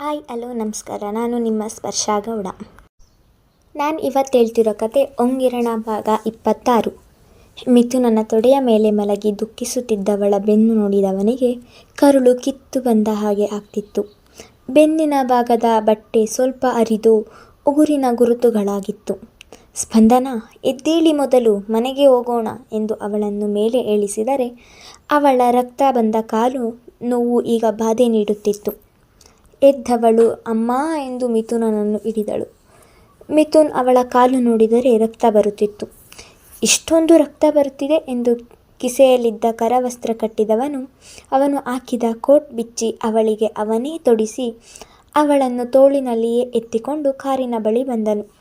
Hi, hello, ನಮಸ್ಕಾರ. ನಾನು ನಿಮ್ಮ ಸ್ಪರ್ಶ ಗೌಡ. ನಾನು ಇವತ್ತು ಹೇಳ್ತಿರೋ ಕತೆ ಒಂಗಿರಣ ಭಾಗ ಇಪ್ಪತ್ತಾರು. ಮಿಥುನನ ತೊಡೆಯ ಮೇಲೆ ಮಲಗಿ ದುಃಖಿಸುತ್ತಿದ್ದವಳ ಬೆನ್ನು ನೋಡಿದವನಿಗೆ ಕರುಳು ಕಿತ್ತು ಬಂದ ಹಾಗೆ ಆಗ್ತಿತ್ತು. ಬೆನ್ನಿನ ಭಾಗದ ಬಟ್ಟೆ ಸ್ವಲ್ಪ ಅರಿದು ಉಗುರಿನ ಗುರುತುಗಳಾಗಿತ್ತು. ಸ್ಪಂದನ, ಎದ್ದೇಳಿ ಮೊದಲು ಮನೆಗೆ ಹೋಗೋಣ ಎಂದು ಅವಳನ್ನು ಮೇಲೆ ಏಳಿಸಿದರೆ ಅವಳ ರಕ್ತ ಬಂದ ಕಾಲು ನೋವು ಈಗ ಬಾಧೆ ನೀಡುತ್ತಿತ್ತು. ಎದ್ದವಳು, ಅಮ್ಮ ಎಂದು ಮಿಥುನನನ್ನು ಹಿಡಿದಳು. ಮಿಥುನ್ ಅವಳ ಕಾಲು ನೋಡಿದರೆ ರಕ್ತ ಬರುತ್ತಿತ್ತು. ಇಷ್ಟೊಂದು ರಕ್ತ ಬರುತ್ತಿದೆ ಎಂದು ಕಿಸೆಯಲ್ಲಿದ್ದ ಕರವಸ್ತ್ರ ಕಟ್ಟಿದವನು, ಅವನು ಹಾಕಿದ ಕೋಟ್ ಬಿಚ್ಚಿ ಅವಳಿಗೆ ಅವನೇ ತೊಡಿಸಿ ಅವಳನ್ನು ತೋಳಿನಲ್ಲಿಯೇ ಎತ್ತಿಕೊಂಡು ಕಾರಿನ ಬಳಿ ಬಂದನು.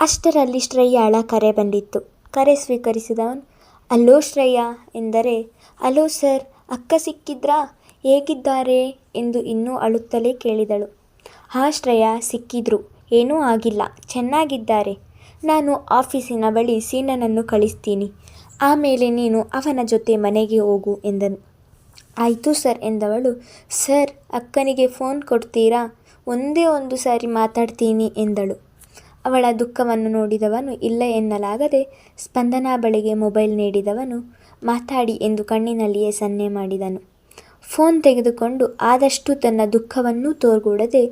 ಅಷ್ಟರಲ್ಲಿ ಶ್ರೇಯಾಳ ಕರೆ ಬಂದಿತ್ತು. ಕರೆ ಸ್ವೀಕರಿಸಿದವನು ಅಲ್ಲೋ ಶ್ರೇಯಾ ಎಂದರೆ, ಅಲೋ ಸರ್, ಅಕ್ಕ ಸಿಕ್ಕಿದ್ರಾ? ಹೇಗಿದ್ದಾರೆ? ಎಂದು ಇನ್ನೂ ಅಳುತ್ತಲೇ ಕೇಳಿದಳು. ಆಶ್ರಯ ಶ್ರೇಯಾ ಸಿಕ್ಕಿದ್ರು ಏನೂ ಆಗಿಲ್ಲ. ಚೆನ್ನಾಗಿದ್ದಾರೆ. ನಾನು ಆಫೀಸಿನ ಬಳಿ ಸೀನನನ್ನು ಕಳಿಸ್ತೀನಿ. ಆಮೇಲೆ ನೀನು ಅವನ ಜೊತೆ ಮನೆಗೆ ಹೋಗು ಎಂದನು. ಆಯಿತು ಸರ್ ಎಂದವಳು. ಸರ್, ಅಕ್ಕನಿಗೆ ಫೋನ್ ಕೊಡ್ತೀರಾ? ಒಂದೇ ಒಂದು ಸಾರಿ ಮಾತಾಡ್ತೀನಿ ಎಂದಳು. ಅವಳ ದುಃಖವನ್ನು ನೋಡಿದವನು ಇಲ್ಲ ಎನ್ನಲಾಗದೆ ಸ್ಪಂದನಾ ಬಳಿಗೆ ಮೊಬೈಲ್ ನೀಡಿದವನು, ಮಾತಾಡಿ ಎಂದು ಕಣ್ಣಿನಲ್ಲಿಯೇ ಸನ್ನೆ ಮಾಡಿದನು. ಫೋನ್ ತೆಗೆದುಕೊಂಡು ಆದಷ್ಟು ತನ್ನ ದುಃಖವನ್ನು ತೋರ್ಗೂಡದೆ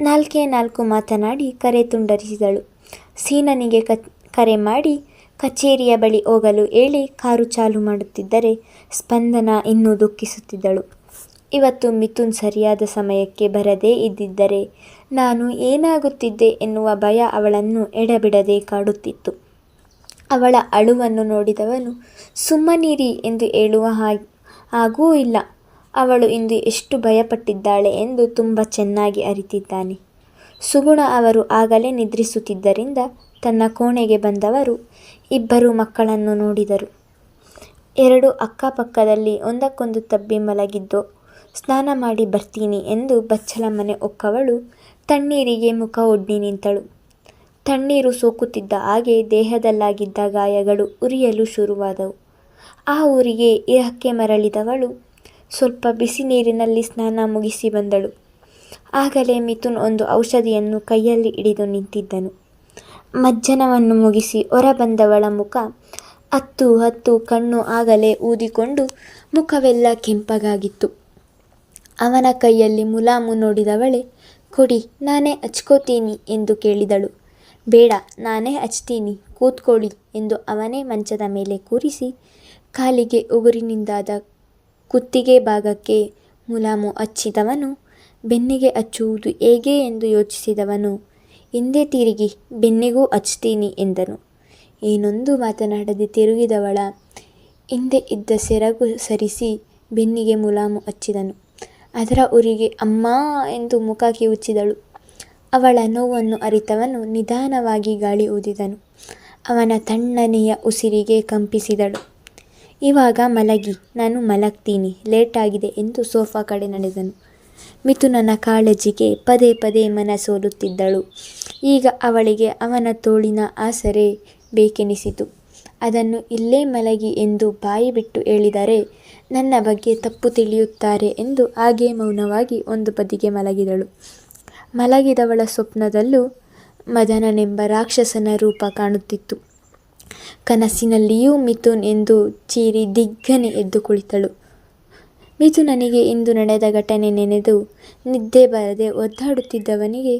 ನಾಲ್ಕೇ ನಾಲ್ಕು ಮಾತನಾಡಿ ಕರೆ ತುಂಡರಿಸಿದಳು. ಸೀನನಿಗೆ ಕರೆ ಮಾಡಿ, ಕಚೇರಿಯ ಬಳಿ ಹೋಗಲು ಹೇಳಿ ಕಾರು ಚಾಲು ಮಾಡುತ್ತಿದ್ದರೆ ಸ್ಪಂದನ ಇನ್ನೂ ದುಃಖಿಸುತ್ತಿದ್ದಳು. ಇವತ್ತು ಮಿಥುನ್ ಸರಿಯಾದ ಸಮಯಕ್ಕೆ ಬರದೇ ಇದ್ದಿದ್ದರೆ ನಾನು ಏನಾಗುತ್ತಿದ್ದೆ ಎನ್ನುವ ಭಯ ಅವಳನ್ನು ಎಡಬಿಡದೆ ಕಾಡುತ್ತಿತ್ತು. ಅವಳ ಅಳುವನ್ನು ನೋಡಿದವನು, ಸುಮ್ಮನಿರಿ ಎಂದು ಹೇಳುವ ಹಾಗೂ ಇಲ್ಲ. ಅವಳು ಇಂದು ಎಷ್ಟು ಭಯಪಟ್ಟಿದ್ದಾಳೆ ಎಂದು ತುಂಬ ಚೆನ್ನಾಗಿ ಅರಿತಿದ್ದಾನೆ. ಸುಗುಣ ಅವರು ಆಗಲೇ ನಿದ್ರಿಸುತ್ತಿದ್ದರಿಂದ ತನ್ನ ಕೋಣೆಗೆ ಬಂದವರು ಇಬ್ಬರು ಮಕ್ಕಳನ್ನು ನೋಡಿದರು. ಎರಡು ಅಕ್ಕಪಕ್ಕದಲ್ಲಿ ಒಂದಕ್ಕೊಂದು ತಬ್ಬಿ ಮಲಗಿದ್ದು, ಸ್ನಾನ ಮಾಡಿ ಬರ್ತೀನಿ ಎಂದು ಬಚ್ಚಲ ಮನೆ ಒಕ್ಕವಳು ತಣ್ಣೀರಿಗೆ ಮುಖ ಒಡ್ಡಿ ನಿಂತಳು. ತಣ್ಣೀರು ಸೋಕುತ್ತಿದ್ದ ಹಾಗೆ ದೇಹದಲ್ಲಾಗಿದ್ದ ಗಾಯಗಳು ಉರಿಯಲು ಶುರುವಾದವು. ಆ ಊರಿಗೆ ಇರಕ್ಕೆ ಮರಳಿದವಳು ಸ್ವಲ್ಪ ಬಿಸಿ ನೀರಿನಲ್ಲಿ ಸ್ನಾನ ಮುಗಿಸಿ ಬಂದಳು. ಆಗಲೇ ಮಿಥುನ್ ಒಂದು ಔಷಧಿಯನ್ನು ಕೈಯಲ್ಲಿ ಹಿಡಿದು ನಿಂತಿದ್ದನು. ಮಜ್ಜನವನ್ನು ಮುಗಿಸಿ ಹೊರಬಂದವಳ ಮುಖ ಹತ್ತು ಹತ್ತು ಕಣ್ಣು ಆಗಲೇ ಊದಿಕೊಂಡು ಮುಖವೆಲ್ಲ ಕೆಂಪಗಾಗಿತ್ತು. ಅವನ ಕೈಯಲ್ಲಿ ಮುಲಾಮು ನೋಡಿದವಳೆ, ಕೊಡಿ, ನಾನೇ ಹಚ್ಕೋತೀನಿ ಎಂದು ಕೇಳಿದಳು. ಬೇಡ, ನಾನೇ ಹಚ್ತೀನಿ, ಕೂತ್ಕೊಳ್ಳಿ ಎಂದು ಅವನೇ ಮಂಚದ ಮೇಲೆ ಕೂರಿಸಿ, ಕಾಲಿಗೆ ಉಗುರಿನಿಂದಾದ ಕುತ್ತಿಗೆ ಭಾಗಕ್ಕೆ ಮುಲಾಮು ಹಚ್ಚಿದವನು, ಬೆನ್ನಿಗೆ ಹಚ್ಚುವುದು ಹೇಗೆ ಎಂದು ಯೋಚಿಸಿದವನು, ಹಿಂದೆ ತಿರುಗಿ ಬೆನ್ನಿಗೂ ಹಚ್ತೀನಿ ಎಂದನು. ಏನೊಂದು ಮಾತನಾಡದೆ ತಿರುಗಿದವಳ, ಹಿಂದೆ ಇದ್ದ ಸೆರಗು ಸರಿಸಿ ಬೆನ್ನಿಗೆ ಮುಲಾಮು ಹಚ್ಚಿದನು. ಅದರ ಉರಿಗೆ ಅಮ್ಮ ಎಂದು ಮುಖ ಕಿವುಚಿದಳು. ಅವಳ ನೋವನ್ನು ಅರಿತವನು, ನಿಧಾನವಾಗಿ ಗಾಳಿ ಊದಿದನು. ಅವನ ತಣ್ಣನೆಯ ಉಸಿರಿಗೆ ಕಂಪಿಸಿದಳು. ಇವಾಗ ಮಲಗಿ, ನಾನು ಮಲಗ್ತೀನಿ ಲೇಟಾಗಿದೆ ಎಂದು ಸೋಫಾ ಕಡೆ ನಡೆದನು. ಮಿಥುನನ ಕಾಳಜಿಗೆ ಪದೇ ಪದೇ ಮನ ಸೋಲುತ್ತಿದ್ದಳು. ಈಗ ಅವಳಿಗೆ ಅವನ ತೋಳಿನ ಆಸರೆ ಬೇಕೆನಿಸಿತು. ಅದನ್ನು ಇಲ್ಲೇ ಮಲಗಿ ಎಂದು ಬಾಯಿ ಬಿಟ್ಟು ಹೇಳಿದರೆ, ನನ್ನ ಬಗ್ಗೆ ತಪ್ಪು ತಿಳಿಯುತ್ತಾರೆ ಎಂದು ಹಾಗೇ ಮೌನವಾಗಿ ಒಂದು ಬದಿಗೆ ಮಲಗಿದಳು. ಮಲಗಿದವಳ ಸ್ವಪ್ನದಲ್ಲೂ ಮದನನೆಂಬ ರಾಕ್ಷಸನ ರೂಪ ಕಾಣುತ್ತಿತ್ತು. ಕನಸಿನಲ್ಲಿಯೂ ಮಿಥುನ್ ಎಂದು ಚೀರಿ ದಿಗ್ಗನೆ ಎದ್ದು ಕುಳಿತಳು. ಮಿಥುನನಿಗೆ ಇಂದು ನಡೆದ ಘಟನೆ ನೆನೆದು ನಿದ್ದೆ ಬರದೆ ಒದ್ದಾಡುತ್ತಿದ್ದವನಿಗೆ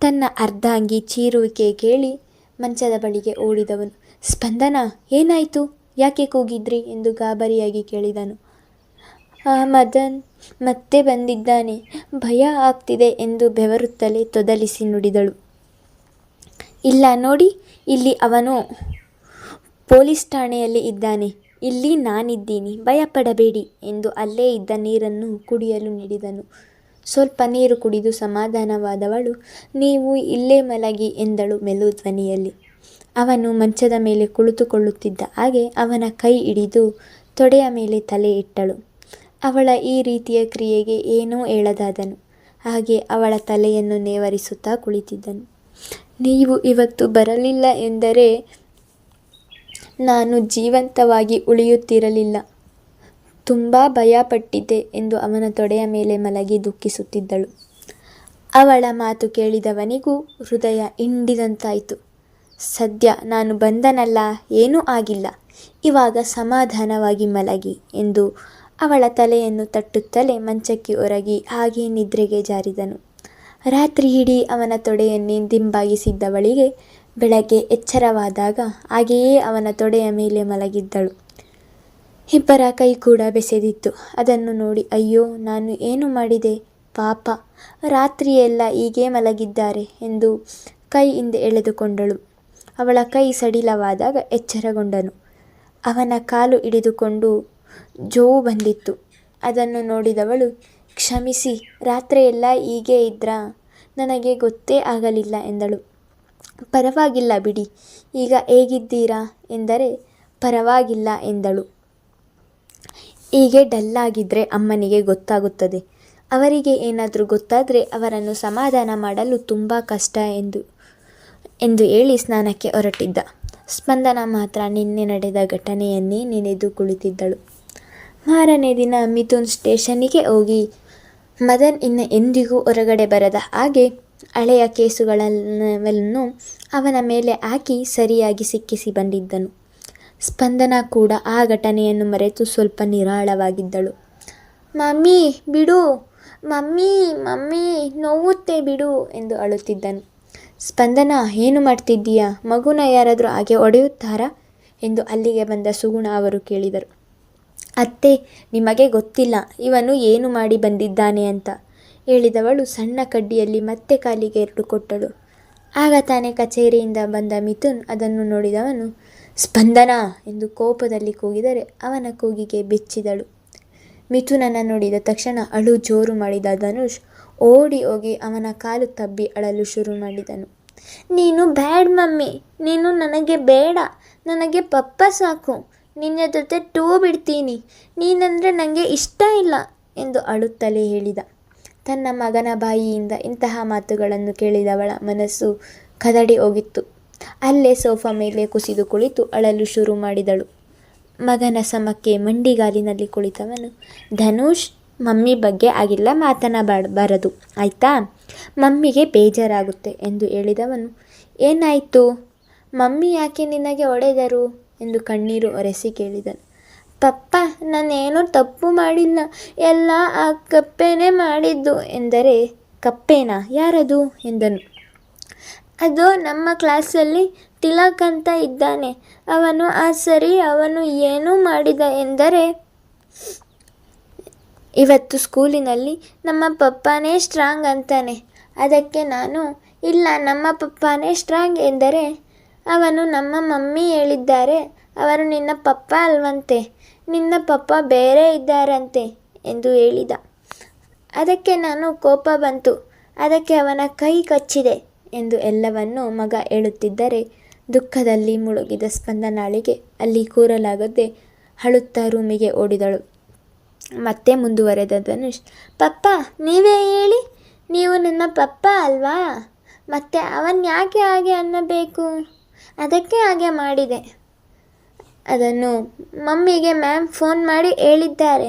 ತನ್ನ ಅರ್ಧಾಂಗಿ ಚೀರುವಿಕೆ ಕೇಳಿ ಮಂಚದ ಬಳಿಗೆ ಓಡಿದವನು. ಸ್ಪಂದನ, ಏನಾಯಿತು? ಯಾಕೆ ಕೂಗಿದ್ರಿ? ಎಂದು ಗಾಬರಿಯಾಗಿ ಕೇಳಿದನು. ಆ ಮದನ್ ಮತ್ತೆ ಬಂದಿದ್ದಾನೆ. ಭಯ ಆಗ್ತಿದೆ ಎಂದು ಬೆವರುತ್ತಲೇ ತೊದಲಿಸಿ ನುಡಿದಳು. ಇಲ್ಲ, ನೋಡಿ, ಇಲ್ಲಿ ಅವನು ಪೊಲೀಸ್ ಠಾಣೆಯಲ್ಲಿ ಇದ್ದಾನೆ. ಇಲ್ಲಿ ನಾನಿದ್ದೀನಿ. ಭಯಪಡಬೇಡಿ ಎಂದು ಅಲ್ಲೇ ಇದ್ದ ನೀರನ್ನು ಕುಡಿಯಲು ನೀಡಿದನು. ಸ್ವಲ್ಪ ನೀರು ಕುಡಿದು ಸಮಾಧಾನವಾದವಳು, ನೀವು ಇಲ್ಲೇ ಮಲಗಿ ಎಂದಳು ಮೆಲುಧ್ವನಿಯಲ್ಲಿ ಅವನು ಮಂಚದ ಮೇಲೆ ಕುಳಿತುಕೊಳ್ಳುತ್ತಿದ್ದ ಹಾಗೆ ಅವನ ಕೈ ಹಿಡಿದು ತೊಡೆಯ ಮೇಲೆ ತಲೆ ಇಟ್ಟಳು. ಅವಳ ಈ ರೀತಿಯ ಕ್ರಿಯೆಗೆ ಏನೂ ಹೇಳದಾದನು. ಹಾಗೆ ಅವಳ ತಲೆಯನ್ನು ನೇವರಿಸುತ್ತಾ ಕುಳಿತಿದ್ದನು. ನೀವು ಇವತ್ತು ಬರಲಿಲ್ಲ ಎಂದರೆ ನಾನು ಜೀವಂತವಾಗಿ ಉಳಿಯುತ್ತಿರಲಿಲ್ಲ. ತುಂಬ ಭಯಪಟ್ಟಿದ್ದೆ ಎಂದು ಅವನ ತೊಡೆಯ ಮೇಲೆ ಮಲಗಿ ದುಃಖಿಸುತ್ತಿದ್ದಳು. ಅವಳ ಮಾತು ಕೇಳಿದವನಿಗೂ ಹೃದಯ ಹಿಂಡಿದಂತಾಯಿತು. ಸದ್ಯ ನಾನು ಬಂದನಲ್ಲ, ಏನೂ ಆಗಿಲ್ಲ. ಇವಾಗ ಸಮಾಧಾನವಾಗಿ ಮಲಗಿ ಎಂದು ಅವಳ ತಲೆಯನ್ನು ತಟ್ಟುತ್ತಲೇ ಮಂಚಕ್ಕೆ ಒರಗಿ ಹಾಗೇ ನಿದ್ರೆಗೆ ಜಾರಿದನು. ರಾತ್ರಿ ಇಡೀ ಅವನ ತೊಡೆಯನ್ನೇ ದಿಂಬಾಗಿಸಿದ್ದವಳಿಗೆ ಬೆಳಗ್ಗೆ ಎಚ್ಚರವಾದಾಗ ಹಾಗೆಯೇ ಅವನ ತೊಡೆಯ ಮೇಲೆ ಮಲಗಿದ್ದಳು. ಇಬ್ಬರ ಕೈ ಕೂಡ ಬೆಸೆದಿತ್ತು. ಅದನ್ನು ನೋಡಿ, ಅಯ್ಯೋ, ನಾನು ಏನು ಮಾಡಿದೆ? ಪಾಪ, ರಾತ್ರಿಯೆಲ್ಲ ಹೀಗೇ ಮಲಗಿದ್ದಾರೆ ಎಂದು ಕೈ ಹಿಂದೆ ಎಳೆದುಕೊಂಡಳು. ಅವಳ ಕೈ ಸಡಿಲವಾದಾಗ ಎಚ್ಚರಗೊಂಡನು. ಅವನ ಕಾಲು ಹಿಡಿದುಕೊಂಡು ಜೋವು ಬಂದಿತ್ತು. ಅದನ್ನು ನೋಡಿದವಳು, ಕ್ಷಮಿಸಿ, ರಾತ್ರಿಯೆಲ್ಲ ಹೀಗೇ ಇದ್ರಾ? ನನಗೆ ಗೊತ್ತೇ ಆಗಲಿಲ್ಲ ಎಂದಳು. ಪರವಾಗಿಲ್ಲ ಬಿಡಿ. ಈಗ ಹೇಗಿದ್ದೀರಾ? ಎಂದರೆ, ಪರವಾಗಿಲ್ಲ ಎಂದಳು. ಹೀಗೆ ಡಲ್ಲಾಗಿದ್ದರೆ ಅಮ್ಮನಿಗೆ ಗೊತ್ತಾಗುತ್ತದೆ. ಅವರಿಗೆ ಏನಾದರೂ ಗೊತ್ತಾದರೆ ಅವರನ್ನು ಸಮಾಧಾನ ಮಾಡಲು ತುಂಬ ಕಷ್ಟ ಎಂದು ಎಂದು ಹೇಳಿ ಸ್ನಾನಕ್ಕೆ ಹೊರಟಿದ್ದ. ಸ್ಪಂದನ ಮಾತ್ರ ನಿನ್ನೆ ನಡೆದ ಘಟನೆಯನ್ನೇ ನೆನೆದು ಕುಳಿತಿದ್ದಳು. ಮಾರನೇ ದಿನ ಮಿಥುನ್ ಸ್ಟೇಷನಿಗೆ ಹೋಗಿ, ಮದನ್ ಇನ್ನು ಎಂದಿಗೂ ಹೊರಗಡೆ ಬರದ ಹಾಗೆ ಹಳೆಯ ಕೇಸುಗಳನ್ನು ಅವನ ಮೇಲೆ ಹಾಕಿ ಸರಿಯಾಗಿ ಸಿಕ್ಕಿಸಿ ಬಂದಿದ್ದನು. ಸ್ಪಂದನ ಕೂಡ ಆ ಘಟನೆಯನ್ನು ಮರೆತು ಸ್ವಲ್ಪ ನಿರಾಳವಾಗಿದ್ದಳು. ಮಮ್ಮಿ, ಬಿಡು. ಮಮ್ಮಿ ಮಮ್ಮಿ, ನೋವುತ್ತೆ ಬಿಡು ಎಂದು ಅಳುತ್ತಿದ್ದನು. ಸ್ಪಂದನ, ಏನು ಮಾಡ್ತಿದ್ದೀಯಾ? ಮಗುನ ಯಾರಾದರೂ ಹಾಗೆ ಒಡೆಯುತ್ತಾರಾ ಎಂದು ಅಲ್ಲಿಗೆ ಬಂದ ಸುಗುಣ ಅವರು ಕೇಳಿದರು. ಅತ್ತೆ, ನಿಮಗೆ ಗೊತ್ತಿಲ್ಲ. ಇವನು ಏನು ಮಾಡಿ ಬಂದಿದ್ದಾನೆ ಅಂತ. ಹೇಳಿದವಳು ಸಣ್ಣ ಕಡ್ಡಿಯಲ್ಲಿ ಮತ್ತೆ ಕಾಲಿಗೆ ಎರಡು ಕೊಟ್ಟಳು. ಆಗ ತಾನೇ ಕಚೇರಿಯಿಂದ ಬಂದ ಮಿಥುನ್ ಅದನ್ನು ನೋಡಿದವನು, ಸ್ಪಂದನ! ಎಂದು ಕೋಪದಲ್ಲಿ ಕೂಗಿದರೆ ಅವನ ಕೂಗಿಗೆ ಬೆಚ್ಚಿದಳು. ಮಿಥುನನ್ನು ನೋಡಿದ ತಕ್ಷಣ ಅಳು ಜೋರು ಮಾಡಿದ ಧನುಷ್ ಓಡಿ ಹೋಗಿ ಅವನ ಕಾಲು ತಬ್ಬಿ ಅಳಲು ಶುರು ಮಾಡಿದನು. ನೀನು ಬ್ಯಾಡ್ ಮಮ್ಮಿ, ನೀನು ನನಗೆ ಬೇಡ, ನನಗೆ ಪಪ್ಪ ಸಾಕು, ನಿನ್ನ ಜೊತೆ ಟೂ ಬಿಡ್ತೀನಿ, ನೀನಂದರೆ ನನಗೆ ಇಷ್ಟ ಇಲ್ಲ, ಎಂದು ಅಳುತ್ತಲೇ ಹೇಳಿದ. ತನ್ನ ಮಗನ ಬಾಯಿಯಿಂದ ಇಂತಹ ಮಾತುಗಳನ್ನು ಕೇಳಿದವಳ ಮನಸ್ಸು ಕದಡಿ ಹೋಗಿತ್ತು. ಅಲ್ಲೇ ಸೋಫಾ ಮೇಲೆ ಕುಸಿದು ಕುಳಿತು ಅಳಲು ಶುರು ಮಾಡಿದಳು. ಮಗನ ಸಮಕ್ಕೆ ಮಂಡಿಗಾಲಿನಲ್ಲಿ ಕುಳಿತವನು, ಧನುಷ್, ಮಮ್ಮಿ ಬಗ್ಗೆ ಆಗಿಲ್ಲ, ಮಾತನಾಡಬಾರದು, ಆಯಿತಾ? ಮಮ್ಮಿಗೆ ಬೇಜಾರಾಗುತ್ತೆ, ಎಂದು ಹೇಳಿದವನು. ಏನಾಯಿತು? ಮಮ್ಮಿ ಯಾಕೆ ನಿನಗೆ ಒಡೆದರು ಎಂದು ಕಣ್ಣೀರು ಒರೆಸಿ ಕೇಳಿದನು. ಪಪ್ಪ ನಾನೇನು ತಪ್ಪು ಮಾಡಿಲ್ಲ, ಎಲ್ಲ ಆ ಕಪ್ಪೆನೇ ಮಾಡಿದ್ದು ಎಂದರೆ ಕಪ್ಪೇನಾ? ಯಾರದು? ಎಂದನು. ಅದು ನಮ್ಮ ಕ್ಲಾಸಲ್ಲಿ ತಿಲಕ್ ಅಂತ ಇದ್ದಾನೆ. ಅವನು, ಆ ಸರಿ ಅವನು ಏನು ಮಾಡಿದ ಎಂದರೆ ಇವತ್ತು ಸ್ಕೂಲಿನಲ್ಲಿ ನಮ್ಮ ಪಪ್ಪನೇ ಸ್ಟ್ರಾಂಗ್ ಅಂತಾನೆ. ಅದಕ್ಕೆ ನಾನು, ಇಲ್ಲ, ನಮ್ಮ ಪಪ್ಪನೇ ಸ್ಟ್ರಾಂಗ್ ಎಂದರೆ ಅವನು ನಮ್ಮ ಮಮ್ಮಿ ಹೇಳಿದ್ದಾರೆ ಅವರು ನಿನ್ನ ಪಪ್ಪ ಅಲ್ವಂತೆ, ನಿನ್ನ ಪಪ್ಪ ಬೇರೆ ಇದ್ದಾರಂತೆ ಎಂದು ಹೇಳಿದ. ಅದಕ್ಕೆ ನಾನು ಕೋಪ ಬಂತು, ಅದಕ್ಕೆ ಅವನ ಕೈ ಕಚ್ಚಿದೆ ಎಂದು ಎಲ್ಲವನ್ನು ಮಗ ಹೇಳುತ್ತಿದ್ದರೆ ದುಃಖದಲ್ಲಿ ಮುಳುಗಿದ ಸ್ಪಂದನಾಳಿಗೆ ಅಲ್ಲಿ ಕೂರಲಾಗದೆ ಅಳುತ್ತಾ ರೂಮಿಗೆ ಓಡಿದಳು. ಮತ್ತೆ ಮುಂದುವರೆದ ಧನುಷ್ ಪಪ್ಪ, ನೀವೇ ಹೇಳಿ, ನೀವು ನನ್ನ ಪಪ್ಪ ಅಲ್ವಾ? ಮತ್ತೆ ಅವನ್ ಯಾಕೆ ಹಾಗೆ ಅನ್ನಬೇಕು? ಅದಕ್ಕೆ ಹಾಗೆ ಮಾಡಿದೆ. ಅದನ್ನು ಮಮ್ಮಿಗೆ ಮ್ಯಾಮ್ ಫೋನ್ ಮಾಡಿ ಹೇಳಿದ್ದಾರೆ.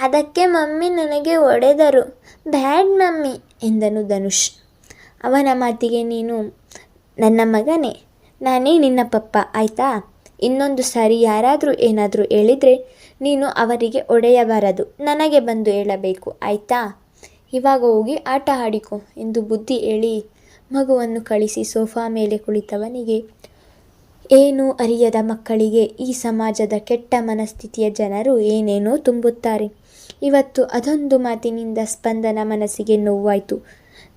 ಅದಕ್ಕೆ ಮಮ್ಮಿ ನನಗೆ ಒಡೆದರು ಬ್ಯಾಡ್ ಮಮ್ಮಿ ಎಂದನು ಧನುಷ್. ಅವನ ಮಾತಿಗೆ ನೀನು ನನ್ನ ಮಗನೇ, ನಾನೇ ನಿನ್ನ ಪಪ್ಪ, ಆಯಿತಾ? ಇನ್ನೊಂದು ಸಾರಿ ಯಾರಾದರೂ ಏನಾದರೂ ಹೇಳಿದರೆ ನೀನು ಅವರಿಗೆ ಒಡೆಯಬಾರದು ನನಗೆ ಬಂದು ಹೇಳಬೇಕು, ಆಯಿತಾ? ಇವಾಗ ಹೋಗಿ ಆಟ ಆಡಿಕೊ ಎಂದು ಬುದ್ಧಿ ಹೇಳಿ ಮಗುವನ್ನು ಕಳಿಸಿ ಸೋಫಾ ಮೇಲೆ ಕುಳಿತವನಿಗೆ ಏನೂ ಅರಿಯದ ಮಕ್ಕಳಿಗೆ ಈ ಸಮಾಜದ ಕೆಟ್ಟ ಮನಸ್ಥಿತಿಯ ಜನರು ಏನೇನೋ ತುಂಬುತ್ತಾರೆ. ಇವತ್ತು ಅದೊಂದು ಮಾತಿನಿಂದ ಸ್ಪಂದನ ಮನಸ್ಸಿಗೆ ನೋವಾಯಿತು.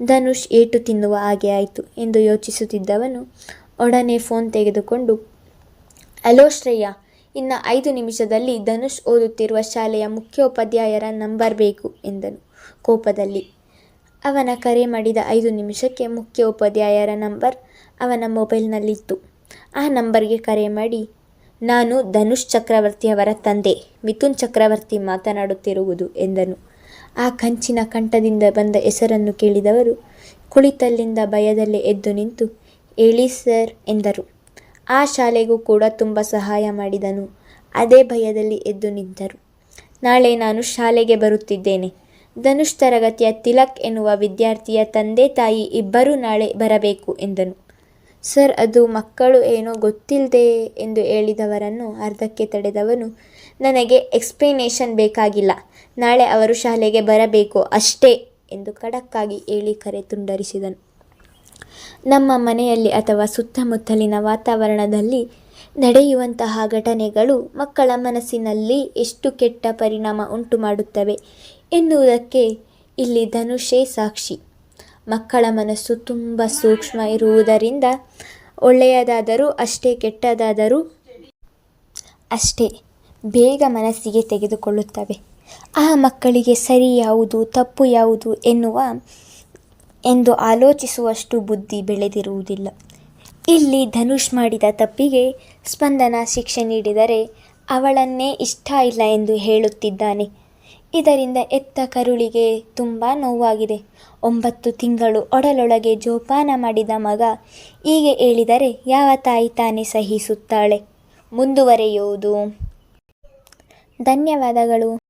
ಧನುಷ್ ಏಟು ತಿನ್ನುವ ಹಾಗೆ ಆಯಿತು ಎಂದು ಯೋಚಿಸುತ್ತಿದ್ದವನು ಒಡನೆ ಫೋನ್ ತೆಗೆದುಕೊಂಡು, ಅಲೋ ಶ್ರೇಯ, ಇನ್ನು ಐದು ನಿಮಿಷದಲ್ಲಿ ಧನುಷ್ ಓದುತ್ತಿರುವ ಶಾಲೆಯ ಮುಖ್ಯೋಪಾಧ್ಯಾಯರ ನಂಬರ್ ಬೇಕು, ಎಂದನು ಕೋಪದಲ್ಲಿ. ಅವನ ಕರೆ ಮಾಡಿದ ಐದು ನಿಮಿಷಕ್ಕೆ ಮುಖ್ಯೋಪಾಧ್ಯಾಯರ ನಂಬರ್ ಅವನ ಮೊಬೈಲ್ನಲ್ಲಿತ್ತು. ಆ ನಂಬರ್ಗೆ ಕರೆ ಮಾಡಿ, ನಾನು ಧನುಷ್ ಚಕ್ರವರ್ತಿಯವರ ತಂದೆ, ಮಿಥುನ್ ಚಕ್ರವರ್ತಿ ಮಾತನಾಡುತ್ತಿರುವುದು ಎಂದನು. ಆ ಕಂಚಿನ ಕಂಠದಿಂದ ಬಂದ ಹೆಸರನ್ನು ಕೇಳಿದವರು ಕುಳಿತಲ್ಲಿಂದ ಭಯದಲ್ಲೇ ಎದ್ದು ನಿಂತು, ಹೇಳಿ ಸರ್ ಎಂದರು. ಆ ಶಾಲೆಗೂ ಕೂಡ ತುಂಬ ಸಹಾಯ ಮಾಡಿದನು. ಅದೇ ಭಯದಲ್ಲಿ ಎದ್ದು ನಿಂತರು. ನಾಳೆ ನಾನು ಶಾಲೆಗೆ ಬರುತ್ತಿದ್ದೇನೆ. ಧನುಷ್ ತರಗತಿಯ ತಿಲಕ್ ಎನ್ನುವ ವಿದ್ಯಾರ್ಥಿಯ ತಂದೆ ತಾಯಿ ಇಬ್ಬರೂ ನಾಳೆ ಬರಬೇಕು ಎಂದನು. ಸರ್, ಅದು ಮಕ್ಕಳು ಏನೋ ಗೊತ್ತಿಲ್ಲದೆ ಎಂದು ಹೇಳಿದವರನ್ನು ಅರ್ಧಕ್ಕೆ ತಡೆದವನು, ನನಗೆ ಎಕ್ಸ್ಪ್ಲನೇಷನ್ ಬೇಕಾಗಿಲ್ಲ, ನಾಳೆ ಅವರು ಶಾಲೆಗೆ ಬರಬೇಕು ಅಷ್ಟೇ ಎಂದು ಖಡಕ್ಕಾಗಿ ಹೇಳಿ ಕರೆ ತುಂಡರಿಸಿದನು. ನಮ್ಮ ಮನೆಯಲ್ಲಿ ಅಥವಾ ಸುತ್ತಮುತ್ತಲಿನ ವಾತಾವರಣದಲ್ಲಿ ನಡೆಯುವಂತಹ ಘಟನೆಗಳು ಮಕ್ಕಳ ಮನಸ್ಸಿನಲ್ಲಿ ಎಷ್ಟು ಕೆಟ್ಟ ಪರಿಣಾಮ ಉಂಟು ಮಾಡುತ್ತವೆ ಎನ್ನುವುದಕ್ಕೆ ಇಲ್ಲಿ ಧನುಷೇ ಸಾಕ್ಷಿ. ಮಕ್ಕಳ ಮನಸ್ಸು ತುಂಬ ಸೂಕ್ಷ್ಮ ಇರುವುದರಿಂದ ಒಳ್ಳೆಯದಾದರೂ ಅಷ್ಟೇ ಕೆಟ್ಟದಾದರೂ ಅಷ್ಟೇ ಬೇಗ ಮನಸ್ಸಿಗೆ ತೆಗೆದುಕೊಳ್ಳುತ್ತವೆ. ಆ ಮಕ್ಕಳಿಗೆ ಸರಿ ಯಾವುದು, ತಪ್ಪು ಯಾವುದು ಎನ್ನುವ, ಎಂದು ಆಲೋಚಿಸುವಷ್ಟು ಬುದ್ಧಿ ಬೆಳೆದಿರುವುದಿಲ್ಲ. ಇಲ್ಲಿ ಧನುಷ್ ಮಾಡಿದ ತಪ್ಪಿಗೆ ಸ್ಪಂದನ ಶಿಕ್ಷೆ ನೀಡಿದರೆ ಅವಳನ್ನೇ ಇಷ್ಟ ಇಲ್ಲ ಎಂದು ಹೇಳುತ್ತಿದ್ದಾನೆ. ಇದರಿಂದ ಎತ್ತ ಕರುಳಿಗೆ ತುಂಬ ನೋವಾಗಿದೆ. ಒಂಬತ್ತು ತಿಂಗಳು ಒಡಲೊಳಗೆ ಜೋಪಾನ ಮಾಡಿದ ಮಗ ಹೀಗೆ ಹೇಳಿದರೆ ಯಾವ ತಾಯಿ ತಾನೇ ಸಹಿಸುತ್ತಾಳೆ? ಮುಂದುವರೆಯುವುದು. ಧನ್ಯವಾದಗಳು.